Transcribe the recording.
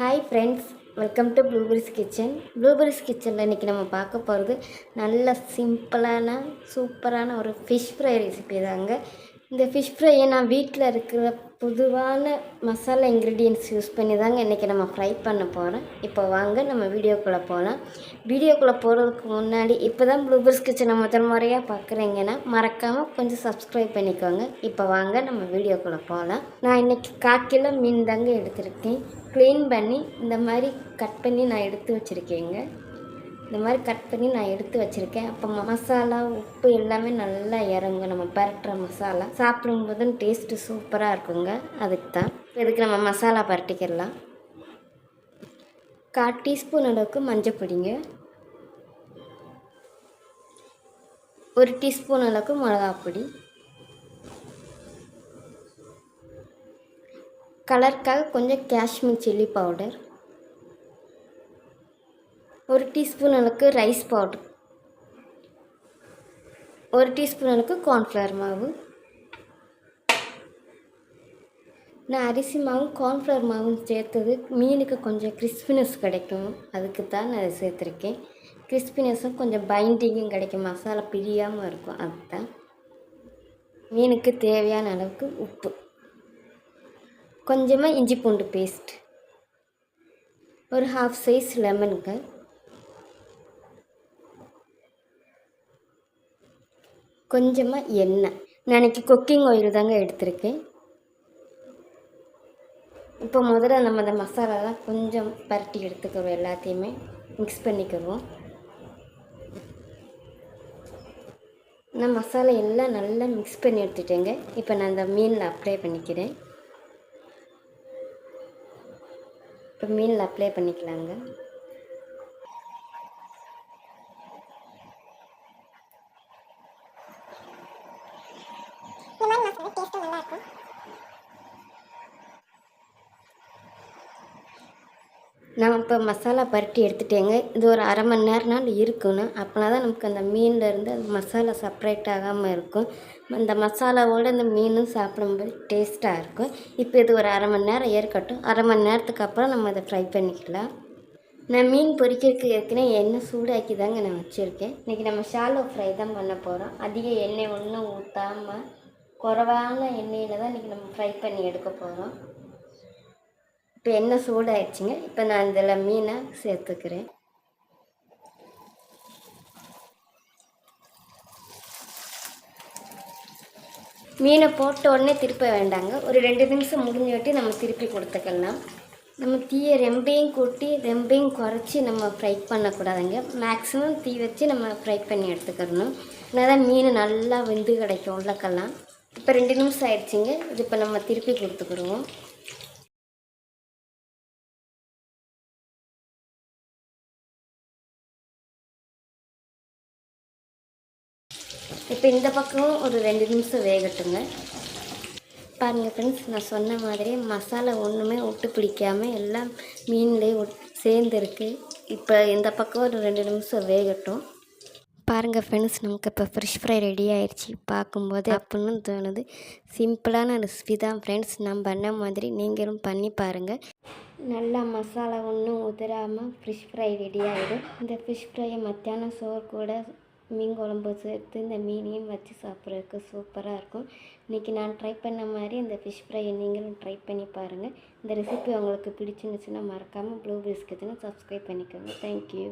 Hi friends welcome to blueberries kitchen blueberries கிச்சனில் இன்றைக்கி நம்ம பார்க்க போகிறது நல்ல சிம்பிளான சூப்பரான ஒரு ஃபிஷ் ஃப்ரை ரெசிபி தாங்க. இந்த ஃபிஷ் ஃப்ரையை நான் வீட்டில் இருக்கிற பொதுவான மசாலா இன்க்ரீடியன்ஸ் யூஸ் பண்ணி தாங்க இன்றைக்கி நம்ம ஃப்ரை பண்ண போகிறோம் இப்போ வாங்க நம்ம வீடியோக்குள்ளே போகலாம் வீடியோக்குள்ளே போகிறதுக்கு முன்னாடி இப்போ தான் ப்ளூபர்ஸ் கிச்சனை முதல் முறையாக பார்க்குறீங்கன்னா மறக்காமல் கொஞ்சம் சப்ஸ்கிரைப் பண்ணிக்கோங்க. இப்போ வாங்க நம்ம வீடியோக்குள்ளே போகலாம் நான் இன்றைக்கி கால் மீன் தாங்க எடுத்திருக்கேன். க்ளீன் பண்ணி இந்த மாதிரி கட் பண்ணி நான் எடுத்து வச்சுருக்கேங்க. இந்த மாதிரி கட் பண்ணி நான் எடுத்து வச்சுருக்கேன். அப்போ மசாலா உப்பு எல்லாமே நல்லா இறங்கும் நம்ம பரட்டுற மசாலா. சாப்பிடும்போதும் டேஸ்ட்டு சூப்பராக இருக்குங்க. அதுக்கு தான் இதுக்கு நம்ம மசாலா பரட்டிக்கிடலாம். கால் டீஸ்பூன் அளவுக்கு மஞ்சள் பொடிங்க. ஒரு டீஸ்பூன் அளவுக்கு மிளகாப் பொடி. கலருக்காக கொஞ்சம் காஷ்மீர் சில்லி பவுடர் ஒரு டீஸ்பூன் அளவுக்கு ரைஸ் பவுடர். ஒரு டீஸ்பூன் அளவுக்கு கார்ன்ஃப்ளவர் மாவு. நான் அரிசி மாவும் கார்ன்ஃப்ளவர் மாவும் சேர்த்தது. மீனுக்கு கொஞ்சம் கிறிஸ்பினஸ் கிடைக்கும். அதுக்கு தான் நான் அதை சேர்த்துருக்கேன். கிறிஸ்பினஸும் கொஞ்சம் பைண்டிங்கும் கிடைக்கும். மசாலா பிரியாமல் இருக்கும். அதுதான். மீனுக்கு தேவையான அளவுக்கு உப்பு. கொஞ்சமாக இஞ்சி பூண்டு பேஸ்ட் ஒரு ஹாஃப் சைஸ் லெமனுக்கு கொஞ்சமாக எண்ணெய். நான் இன்றைக்கி குக்கிங் ஆயில் தாங்க எடுத்திருக்கேன். இப்போ முதல்ல நம்ம அந்த மசாலாலாம் கொஞ்சம் பரட்டி எடுத்துக்கிறோம் எல்லாத்தையுமே. மிக்ஸ் பண்ணிக்கிறோம் நான் மசாலா எல்லாம் நல்லா மிக்ஸ் பண்ணி எடுத்துட்டேங்க. இப்போ நான் அந்த மீனில் அப்ளை பண்ணிக்கிறேன். இப்போ மீனில் அப்ளை பண்ணிக்கலாங்க இந்த மாதிரி மசாலா டேஸ்ட்டும் நல்லா இருக்கும் நான் இப்போ மசாலா பரட்டி எடுத்துட்டேங்க. இது ஒரு அரை மணி நேரம்னால இருக்கணும். அப்போனா தான் நமக்கு அந்த மீன்லேருந்து அந்த மசாலா செப்பரேட் ஆகாமல் இருக்கும். அந்த மசாலாவோடு அந்த மீனும் சாப்பிடும்போது டேஸ்ட்டாக இருக்கும். இப்போ இது ஒரு அரை மணி நேரம் ஏற்கட்டும் அரை மணி நேரத்துக்கு அப்புறம் நம்ம அதை ஃப்ரை பண்ணிக்கலாம். நான் மீன் பொரிக்கிறதுக்கு ஏற்கனவே எண்ணெய் சூடாக்கி தாங்க நான் வச்சுருக்கேன். இன்றைக்கி நம்ம ஷாலோ ஃப்ரை தான் பண்ண போகிறோம் அதிக எண்ணெய் ஒன்றும் ஊற்றாமல் குறைவான எண்ணெயில் தான் இன்றைக்கி நம்ம ஃப்ரை பண்ணி எடுக்க போகிறோம் இப்போ எண்ணெய் சூடாயிடுச்சுங்க? இப்போ நான் இதில் மீனை சேர்த்துக்கிறேன். மீனை போட்ட உடனே திருப்ப வேண்டாங்க. ஒரு ரெண்டு நிமிஷம் முடிஞ்சு விட்டு நம்ம திருப்பி கொடுத்துக்கலாம். நம்ம தீயை ரெம்பையும் கூட்டி ரெம்பையும் குறைச்சி நம்ம ஃப்ரை பண்ணக்கூடாதுங்க. மேக்ஸிமம் தீ வச்சு நம்ம ஃப்ரை பண்ணி எடுத்துக்கிறணும் அதனால தான் மீன் நல்லா வெந்து கிடைக்கும் உள்ளக்கெல்லாம். இப்போ ரெண்டு நிமிஷம் ஆயிடுச்சுங்க. இது இப்போ நம்ம திருப்பி கொடுத்துக்குருவோம் இப்போ இந்த பக்கமும் ஒரு ரெண்டு நிமிஷம் வேகட்டுங்க. பாருங்கள் ஃப்ரெண்ட்ஸ் நான் சொன்ன மாதிரி மசாலா ஒன்றுமே ஒட்டு பிடிக்காமல் எல்லாம் மீன்லேயே ஒட் சேர்ந்துருக்கு இப்போ இந்த பக்கம் ஒரு ரெண்டு நிமிஷம் வேகட்டும். பாருங்கள் ஃப்ரெண்ட்ஸ் நமக்கு இப்போ ஃப்ரெஷ் ஃப்ரை ரெடி ஆயிடுச்சு பார்க்கும்போது அப்படின்னு தோணுது. சிம்பிளான ரெசிபி தான் ஃப்ரெண்ட்ஸ் நான் பண்ண மாதிரி நீங்களும் பண்ணி பாருங்கள் நல்லா மசாலா ஒன்றும் உதிராமல் ஃபிஷ் ஃப்ரை ரெடி ஆகிடும் இந்த ஃபிஷ் ஃப்ரையை மத்தியானம் சோறு கூட மீன் குழம்பு சேர்த்து இந்த மீனையும் வச்சு சாப்பிட்றதுக்கு சூப்பராக இருக்கும். இன்றைக்கி நான் ட்ரை பண்ண மாதிரி இந்த ஃபிஷ் ஃப்ரையை நீங்களும் ட்ரை பண்ணி பாருங்கள் இந்த ரெசிபி உங்களுக்கு பிடிச்சிருந்துச்சுன்னா மறக்காமல் ப்ளூ பிஸ்கெட்னு சப்ஸ்கிரைப் பண்ணிக்கோங்க. Thank you